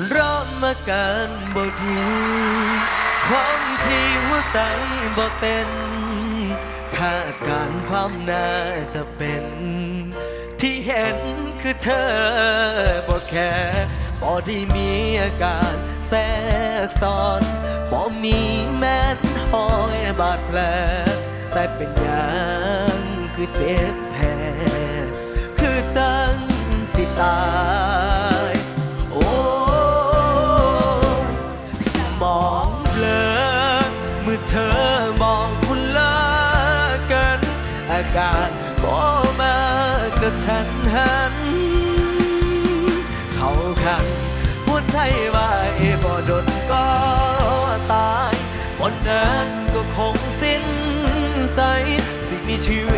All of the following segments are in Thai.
มอาการบ่ดีความที่หัวใจบ่เต้นคาดการความน่าจะเป็น ที่เห็นคือเธอบ่แค่บ่ได้มีอาการแทรกซ้อนบ่มีแม้นหอยบาดแผลแต่เป็นอย่างคือเจ็บแผลคือจังสิตาย เมื่อเธอมองคุณเลิกกัน อาการก็มากับฉันหัน เข้าคันหัวใจวายบ่ดนก็ตายบนนั้นก็คงสิ้นใจสิ่งมีชีวิต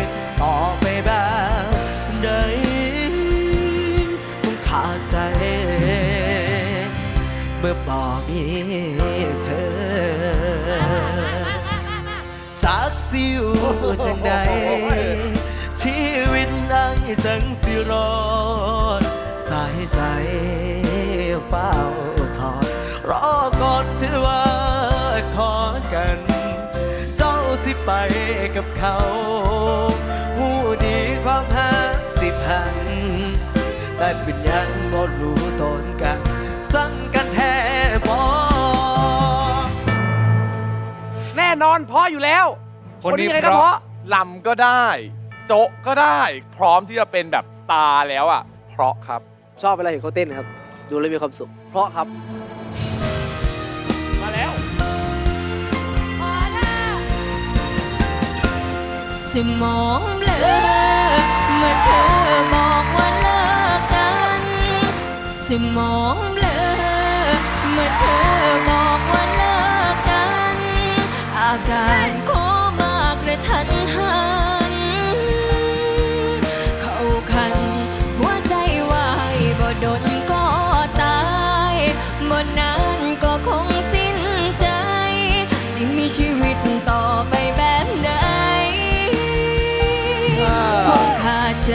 เมื่อบอกมีเธอจากสิวจังใดชีวิตได้จังสิรอดสายใสเฝ้าทอดรอก่อนถือว่าขอกัน เจ้าสิไปกับเขา ผู้ดีความหักสิพัน แต่เป็นยังบ่รู้ น่นอนเพราะอยู่แล้ว คนนี้ยังไงเพก็เพราะราะลำก็ได้ โจะก็ได้ พร้อมที่จะเป็นแบบสตาร์แล้วอะ เพราะครับ ชอบเวลาเห็นเขาเต้นครับ ดูแล้วมีความสุข เพราะครับ มาแล้ว สมองเบลอเมื่อเธอบอกว่าเลิกกัน สมองเบลอเมื่อเธอบอก ก็คงสิ้นใจ สิมีชีวิตต่อไปแบบใดคงขาดใจ